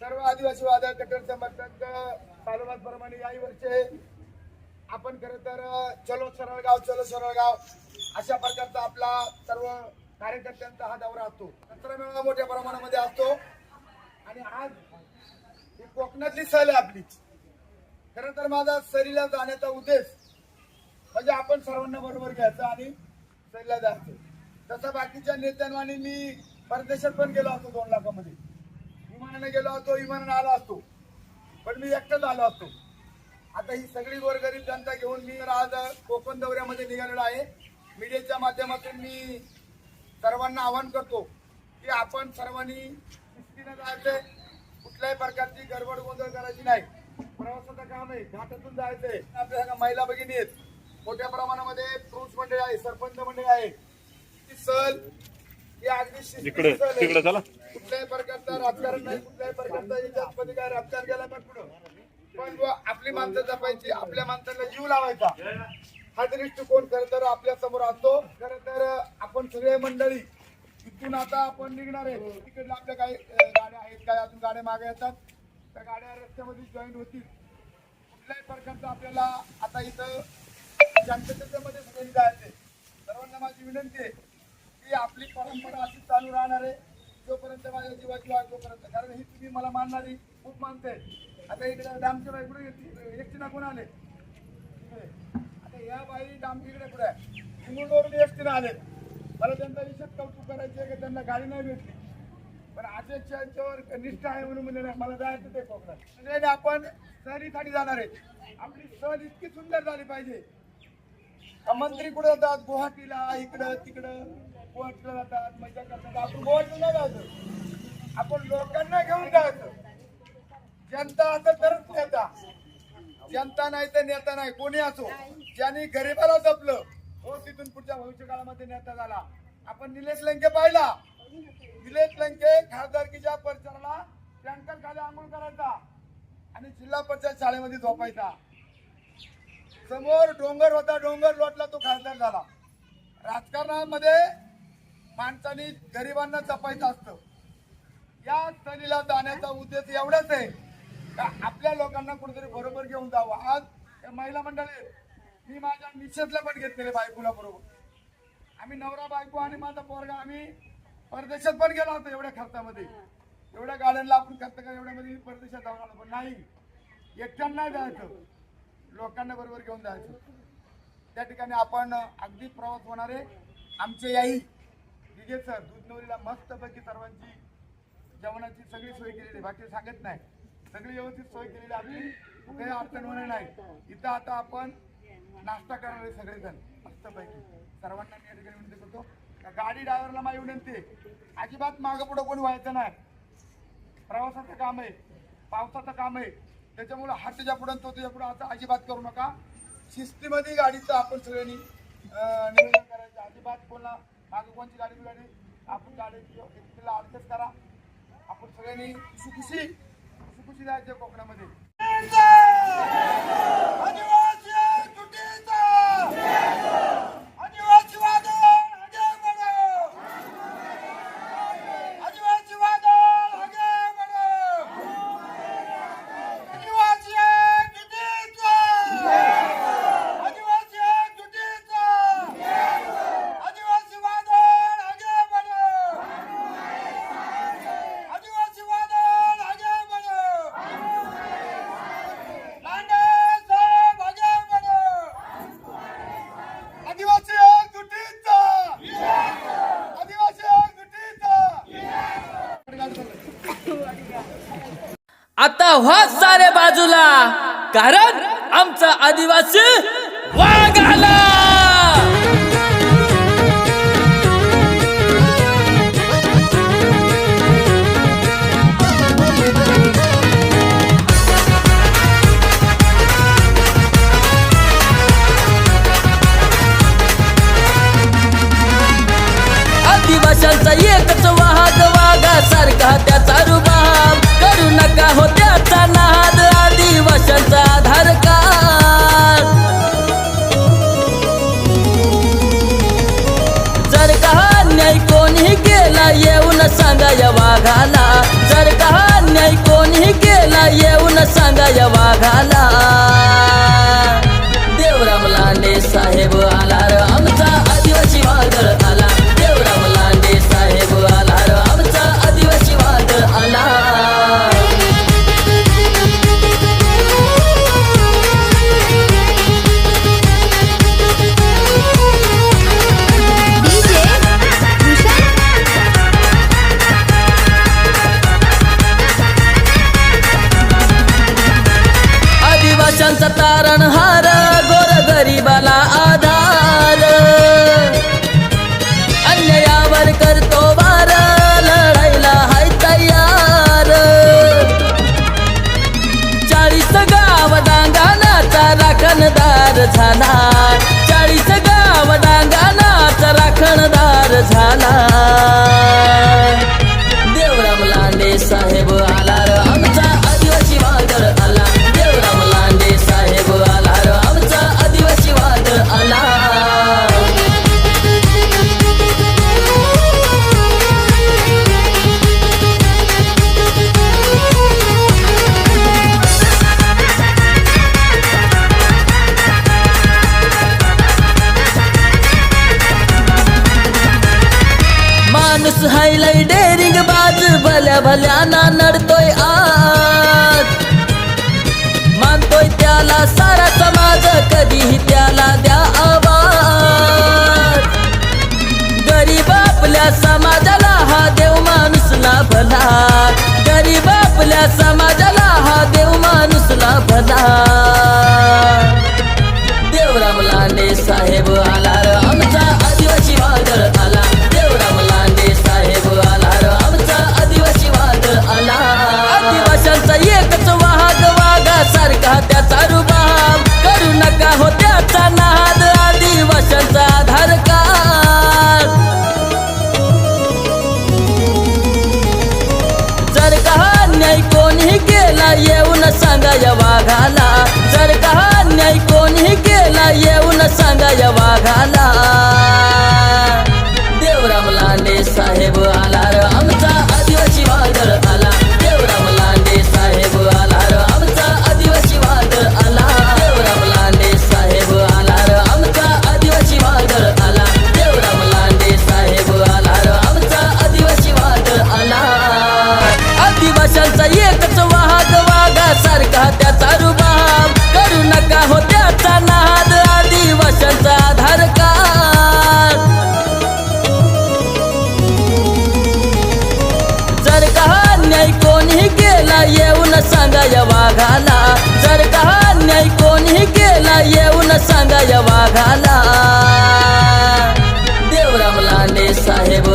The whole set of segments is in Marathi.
सर्व आदिवासी वादळ कट्टर समर्थक तालुक्यात प्रमाणे याही वर्षे आपण खर तर चलो सरळ गाव चलो सरळ गाव अशा प्रकारचा आपला सर्व कार्यकर्त्यांचा हा दौरा असतो. कचरा मेळावा मोठ्या प्रमाणामध्ये असतो. आणि आज ही कोकणातली सहल आहे आपली खरं तर माझा सरीला जाण्याचा उद्देश म्हणजे आपण सर्वांना बरोबर घ्यायचं आणि सहलीला जायचं. तसं बाकीच्या नेत्यांवानी मी परदेशात पण गेलो असतो दोन लाखामध्ये. विमानाने गेलो असतो विमानाने आलो असतो. पण मी एकटाच आलो असतो. आता ही सगळी गोरगरीब जनता घेऊन मी आज कोकण दौऱ्यामध्ये निघालेलो आहे. मीडियाच्या माध्यमातून मी सर्वांना आवाहन करतो की आपण सर्वांनी शिस्तीनं जायचंय. कुठल्याही प्रकारची गडबड गोंधळ करायची नाही. प्रवासाचं काम आहे. घाटातून जायचंय. आपल्या सगळ्या महिला भगिनी आहेत. मोठ्या प्रमाणामध्ये पुरुष मंडळी आहे सरपंच मंडळी आहे ती सहल ही अगदी शिस्तीची इकडे सहल राजकारण नाही कुठल्याही प्रकारचा आपण काय राजकारण गेला पण पुढं. पण आपली माणसं जपायची आपल्या माणसाला जीव लावायचा. हा दृष्टिकोन खर तर आपल्यासमोर असतो खर तर आपण सगळे मंडळी इथून आता आपण निघणार आहे. तिकडला आपल्या काही गाड्या आहेत काय अजून गाड्या मागे येतात. त्या गाड्या रस्त्यामध्ये जॉईन होतील. कुठल्याही प्रकारचं आपल्याला आता इथं जनतेच्यामध्ये जायचे सर्वांना माझी विनंती आहे की आपली परंपरा अशी चालू राहणार आहे. जोपर्यंत माझ्या जीवाची वाट तोपर्यंत कारण ही तुम्ही मला मानणारी खूप मानते आता इकडे डामच्या बाई कुठे एकटी ना कोण आले. आता या बाई डामकीकडे कुठे आहे? इंगुळवरून एकटीनं आले मला त्यांचा विशेष कौतुक करायचे की त्यांना गाडी नाही भेटली. पण आजच्यावर निष्ठा आहे म्हणून म्हणजे मला जायचं ते कोकणात. म्हणजे आपण सहलीसाठी जाणार आहे. आपली सहल इतकी सुंदर झाली पाहिजे. मंत्री कुठे जातात? गुवाहाटीला इकडं तिकडं. गुवाहाटीला जातात मजा करतात. आपण गुवाहाटीला नाही जायचं. आपण लोकांना घेऊन जायचं. जनता असेल तरच नेता. जनता नाही तर नेता नाही. कोणी असो ज्यांनी गरीबाला जपलं हो तिथून पुढच्या भविष्य काळामध्ये नेता झाला. आपण निलेश लंके पाहिला. निलेश लंके खासदारकीच्या परिसराला टँकर खाली आंघोळ करायचा आणि जिल्हा परिषद शाळेमध्ये झोपायचा. समोर डोंगर होता डोंगर लोटला तो खासदार झाला. राजकारणामध्ये माणसाने गरिबांना जपायचं असतं. या स्थलीला जाण्याचा उद्देश एवढाच आहे का आपल्या लोकांना कुठेतरी बरोबर घेऊन जावं. आज या महिला मंडळी मी माझ्या मिसेसला पण घेतलेले बायकोला बरोबर. आम्ही नवरा बायको आणि माझा पोरगा आम्ही परदेशात पण गेलो होतो एवढ्या खर्चामध्ये. एवढ्या गाड्यांना आपण खर्च का एवढ्यामध्ये परदेशात जाऊन आलो. पण नाही एकट्यांना जायचं. लोकांना बरोबर घेऊन जायचं. त्या ठिकाणी आपण अगदी प्रवास होणारे आमचे याही दिघे सर दूधनवरीला मस्तपैकी सर्वांची जेवणाची सगळी सोय केलेली आहे. बाकी सांगत नाही. सगळी व्यवस्थित सोय केलेली आहे. आपली. काही अडचण होणार नाही. इथं आता आपण नाश्ता करणार आहे सगळेजण. मस्तपैकी. सर्वांना मी या ठिकाणी विनंती करतो. गाडी ड्रायव्हरला माझी विनंती आहे. अजिबात मागं पुढं कोणी व्हायचं नाही. प्रवासाचं काम आहे. पावसाचं काम आहे. त्याच्यामुळं हा तुझ्या पुढं तो तुझ्या पुढं असं अजिबात करू नका. शिस्तीमध्ये गाडीचं आपण सगळ्यांनी अं, नियोजन करायचं. अजिबात कोणा मागं कोणची गाडी बिगाडी आपण गाडीची तिला ऍडजस्ट करा. आपण सगळ्यांनी खुशी खुशी खुशी खुशी जायचं कोकणामध्ये आदिवासी तुटीचा! आदिवासी वादळ आगे बढो! आदिवासी वादळ आगे बढो! आदिवासी तुटीचा! आदिवासी तुटीचा! आदिवासी वादळ आगे बढो! आदिवासी वादळ आगे बढो! लांडे साहेब आगे बढो! आदिवासी तुटीचा! आदिवासी तुटीचा! आता व्हा सारे बाजूला. कारण आमचा आदिवासी वाघ आला. 刹那。भल्याना नडतोय आज. मानतोय त्याला सारा समाज कधीही त्याला द्या आवाज. गरीब आपल्या समाजाला हा देव माणूसला भला. गरीब आपल्या समाजाला हा देव माणूसला भला. संगयवाघाला सांगा या वाघाला. देवरामलाने साहेब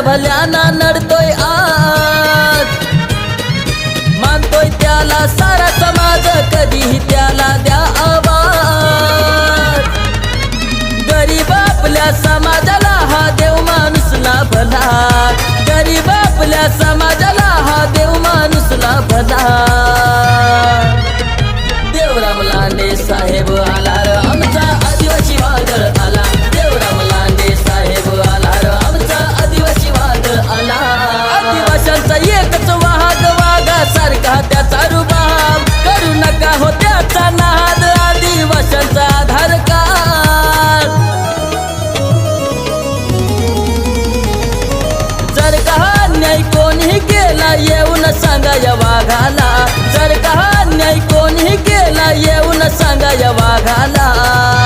भल्याना नडतोय आज. मानतोय त्याला सारा समाज कधीही त्याला द्या आवाज. गरीब आपल्या समाजाला हा देव माणूस भला. गरीब आपल्या समाजाला हा देव माणूस भला. केला येऊन सांगा या वाघाला. जर का अन्याय कोणीही केला येऊन सांगा या वाघाला.